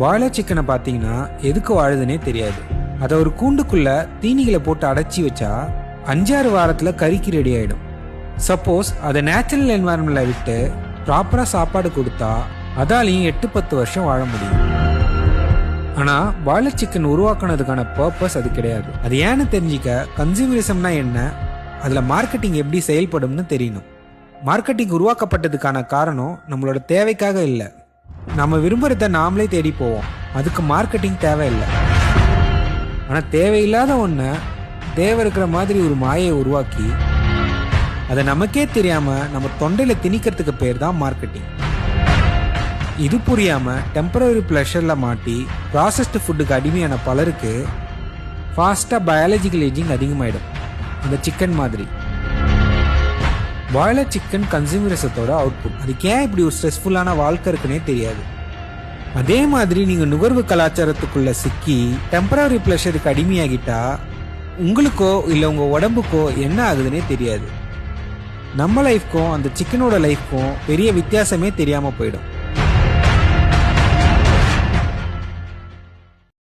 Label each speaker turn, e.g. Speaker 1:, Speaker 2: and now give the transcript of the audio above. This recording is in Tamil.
Speaker 1: பாய்லர் சிக்கனை பார்த்தீங்கன்னா எதுக்கு வாழுதுன்னே தெரியாது. அதை ஒரு கூண்டுக்குள்ள தீனிகளை போட்டு அடைச்சி வச்சா அஞ்சாறு வாரத்தில் கறிக்கு ரெடி ஆகிடும் சப்போஸ் அதை நேச்சுரல் என்வாயன்மெண்ட்ல விட்டு ப்ராப்பராக சாப்பாடு கொடுத்தா அதாலையும் எட்டு பத்து வருஷம் வாழ முடியும். ஆனால் பாய்லர் சிக்கன் உருவாக்குனதுக்கான பர்பஸ் அது கிடையாது. அது ஏன்னு தெரிஞ்சிக்க கன்சியூமரிசம்னா என்ன? அதில் மார்க்கெட்டிங் எப்படி செயல்படும்னு தெரியணும். மார்க்கெட்டிங் உருவாக்கப்பட்டதுக்கான காரணம் நம்மளோட தேவைக்காக இல்லை. நம்ம விரும்புறத நாமளே தேடி போவோம். அதுக்கு மார்க்கெட்டிங் தேவையில்லை. ஆனால் தேவையில்லாத ஒன்றை தேவை இருக்கிற மாதிரி ஒரு மாயை உருவாக்கி அதை நமக்கே தெரியாமல் நம்ம தொண்டையில் திணிக்கிறதுக்கு பேர் தான் மார்க்கெட்டிங் இது புரியாமல் டெம்பரரி ப்ளஷரில் மாட்டி ப்ராசஸ்டு ஃபுட்டுக்கு அடிமையான பலருக்கு ஃபாஸ்ட்டாக பயாலஜிக்கல் ஏஜிங் அதிகமாகிடும் இந்த சிக்கன் மாதிரி. பாய்லர் சிக்கன் கன்சூமரிசத்தோட அவுட்புட் அதுக்கு ஏன் இப்படி ஒரு ஸ்ட்ரெஸ்ஃபுல்லான வாழ்க்கை இருக்குன்னே தெரியாது. அதே மாதிரி நீங்கள் நுகர்வு கலாச்சாரத்துக்குள்ள சிக்கி டெம்பரரி ப்ளஷருக்கு அடிமையாகிட்டா உங்களுக்கோ இல்லை உங்கள் உடம்புக்கோ என்ன ஆகுதுன்னே தெரியாது. நம்ம லைஃப்க்கும் அந்த சிக்கனோட லைஃப்க்கும் பெரிய வித்தியாசமே தெரியாமல் போயிடும்.